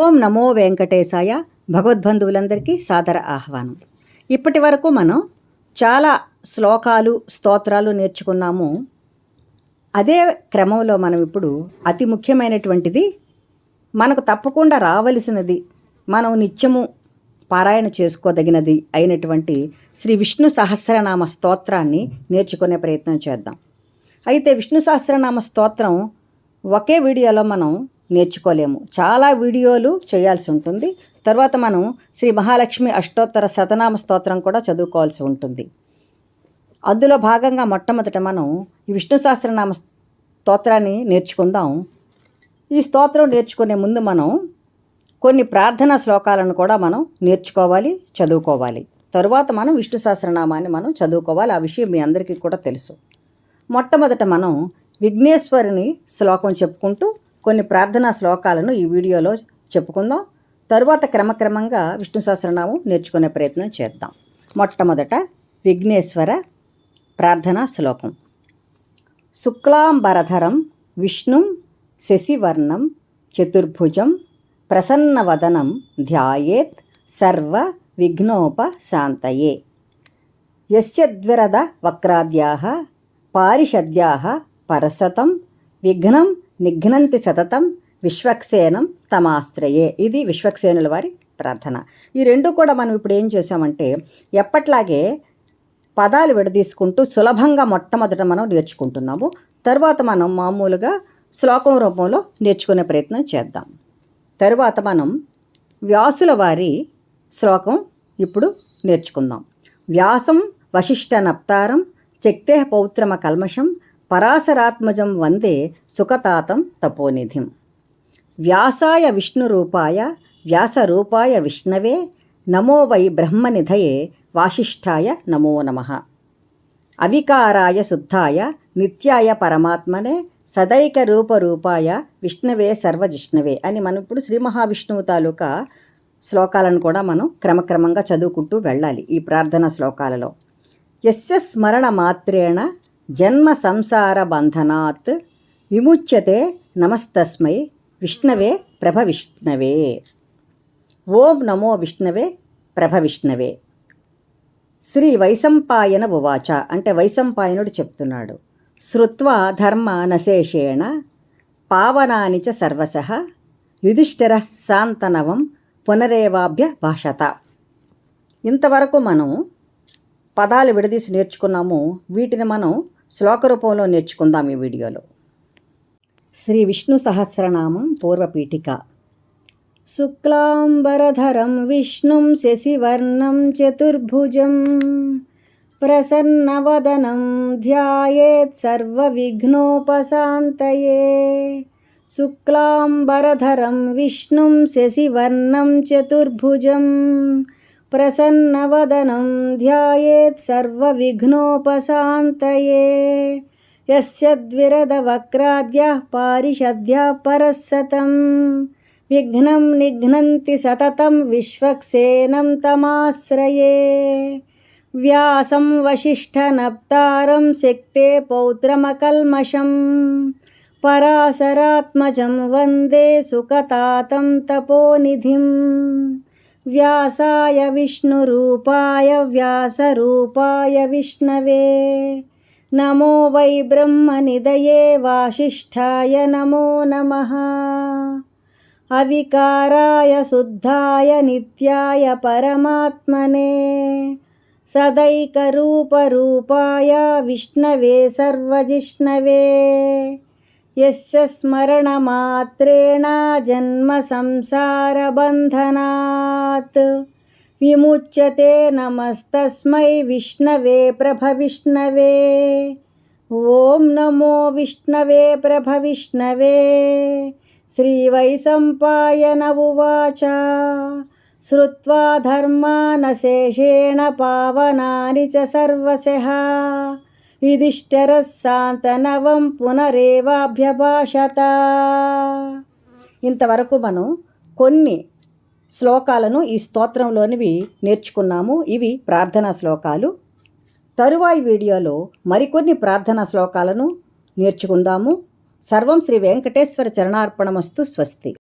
ఓం నమో వెంకటేశాయ భగవద్బంధువులందరికీ సాదర ఆహ్వానం. ఇప్పటి వరకు మనం చాలా శ్లోకాలు స్తోత్రాలు నేర్చుకున్నాము. అదే క్రమంలో మనం ఇప్పుడు అతి ముఖ్యమైనటువంటిది మనకు తప్పకుండా రావలసినది మనం నిత్యము పారాయణ చేసుకోదగినది అయినటువంటి శ్రీ విష్ణు సహస్రనామ స్తోత్రాన్ని నేర్చుకునే ప్రయత్నం చేద్దాం. అయితే విష్ణు సహస్రనామ స్తోత్రం ఒకే వీడియోలో మనం నేర్చుకోలేము. చాలా వీడియోలు చేయాల్సి ఉంటుంది. తర్వాత మనం శ్రీ మహాలక్ష్మి అష్టోత్తర శతనామ స్తోత్రం కూడా చదువుకోవాల్సి ఉంటుంది. అందులో భాగంగా మొట్టమొదట మనం ఈ విష్ణు సహస్రనామ స్తోత్రాన్ని నేర్చుకుందాం. ఈ స్తోత్రం నేర్చుకునే ముందు మనం కొన్ని ప్రార్థనా శ్లోకాలను కూడా మనం నేర్చుకోవాలి చదువుకోవాలి. తరువాత మనం విష్ణు సహస్రనామాన్ని మనం చదువుకోవాలి. ఆ విషయం మీ అందరికీ కూడా తెలుసు. మొట్టమొదట మనం విఘ్నేశ్వరుని శ్లోకం చెప్పుకుంటూ కొన్ని ప్రార్థనా శ్లోకాలను ఈ వీడియోలో చెప్పుకుందాం. తరువాత క్రమక్రమంగా విష్ణు సహస్రనామం నేర్చుకునే ప్రయత్నం చేద్దాం. మొట్టమొదట విఘ్నేశ్వర ప్రార్థనా శ్లోకం. శుక్లాంబరధరం విష్ణుం శశివర్ణం చతుర్భుజం ప్రసన్నవదనం ధ్యాయేత్ సర్వ విఘ్నోపశాంతయే. యస్యద్విరద వక్రాద్యాः పారిషద్యాः పరసతం విఘ్నం నిఘ్నంతి సతతం విశ్వక్సేనం తమాశ్రయే. ఇది విశ్వక్సేనుల వారి ప్రార్థన. ఈ రెండు కూడా మనం ఇప్పుడు ఏం చేసామంటే ఎప్పట్లాగే పదాలు విడదీసుకుంటూ సులభంగా మొట్టమొదట మనం నేర్చుకుంటున్నాము. తర్వాత మనం మామూలుగా శ్లోకం రూపంలో నేర్చుకునే ప్రయత్నం చేద్దాం. తరువాత మనం వ్యాసుల వారి శ్లోకం ఇప్పుడు నేర్చుకుందాం. వ్యాసం వశిష్ట నప్తారం శక్తే పౌత్రమ కల్మషం పరాశరాత్మజం వందే సుఖతాతం తపోనిధిం. వ్యాసాయ విష్ణురూపాయ వ్యాసరూపాయ విష్ణవే నమో వై బ్రహ్మనిధయే వాసిష్ఠాయ నమో నమ. అవికారాయ శుద్ధాయ నిత్యాయ పరమాత్మనే సదైక రూపరూపాయ విష్ణవే సర్వజిష్ణవే అని మనం ఇప్పుడు శ్రీ మహావిష్ణువు తాలూకా శ్లోకాలను కూడా మనం క్రమక్రమంగా చదువుకుంటూ వెళ్ళాలి ఈ ప్రార్థన శ్లోకాలలో. యస్య స్మరణ మాత్రేణ జన్మ సంసార బంధనాత్ విముచ్యతే నమస్తస్మై విష్ణవే ప్రభ విష్ణవే ఓం నమో విష్ణవే ప్రభ విష్ణవే శ్రీ వైసంపాయన ఉవాచ. అంటే వైశంపాయనుడు చెప్తున్నాడు. శృత్వా ధర్మ నశేషేణ పావనాని చ సర్వశ యుధిష్ఠిర శాంతనవం పునరేవాభ్య భాషత. ఇంతవరకు మనం పదాలు విడదీసి నేర్చుకున్నాము. వీటిని మనం శ్లోక రూపంలో నేర్చుకుందాం ఈ వీడియోలో. శ్రీ విష్ణు సహస్రనామం పూర్వపీఠిక. శుక్లాంబరధరం విష్ణుం శశివర్ణం చతుర్భుజం. ప్రసన్నవదనం ధ్యాయేత్ సర్వవిఘ్నోపశాంతయే. శుక్లాంబరధరం విష్ణుం శశివర్ణం చతుర్భుజం. ప్రసన్నవదనం ధ్యాయేత్ సర్వవిఘ్నోపశాంతయే యస్యద్విరదవక్రాద్యः పారిషద్యः పరస్సతం విఘ్నం నిఘ్నంతి సతతం విశ్వక్సేనం తమాశ్రయే వ్యాసం వశిష్ఠనప్తారం శక్తే పౌత్రమకల్మషం పరాశరాత్మజం వందే సుఖతాతం తపోనిధిం వ్యాసాయ విష్ణురూపాయ వ్యాసరూపాయ విష్ణవే. నమో వై బ్రహ్మనిదయే వాసిష్ఠాయ నమో నమః. అవికారాయ శుద్ధాయ నిత్యాయ పరమాత్మనే. సదైకరూపరూపాయ విష్ణవే సర్వజిష్ణవే. యస్య यस्य स्मरणमात्रेण जन्मसंसारबन्धनात् विमुच्यते नमस्तस्मै विष्णवे प्रभविष्णवे ॐ नमो विष्णवे प्रभविष्णवे श्रीवैसम्पायन उवाच श्रुत्वा धर्मानशेषेण पावनानि च सर्वशः యుధిష్ఠిరः శాంతనవం పునరేవాభ్యభాషత. ఇంతవరకు మనం కొన్ని శ్లోకాలను ఈ స్తోత్రంలోనివి నేర్చుకున్నాము. ఇవి ప్రార్థనా శ్లోకాలు. తరువాయి వీడియోలో మరికొన్ని ప్రార్థనా శ్లోకాలను నేర్చుకుందాము. సర్వం శ్రీ వెంకటేశ్వర చరణార్పణమస్తు స్వస్తి.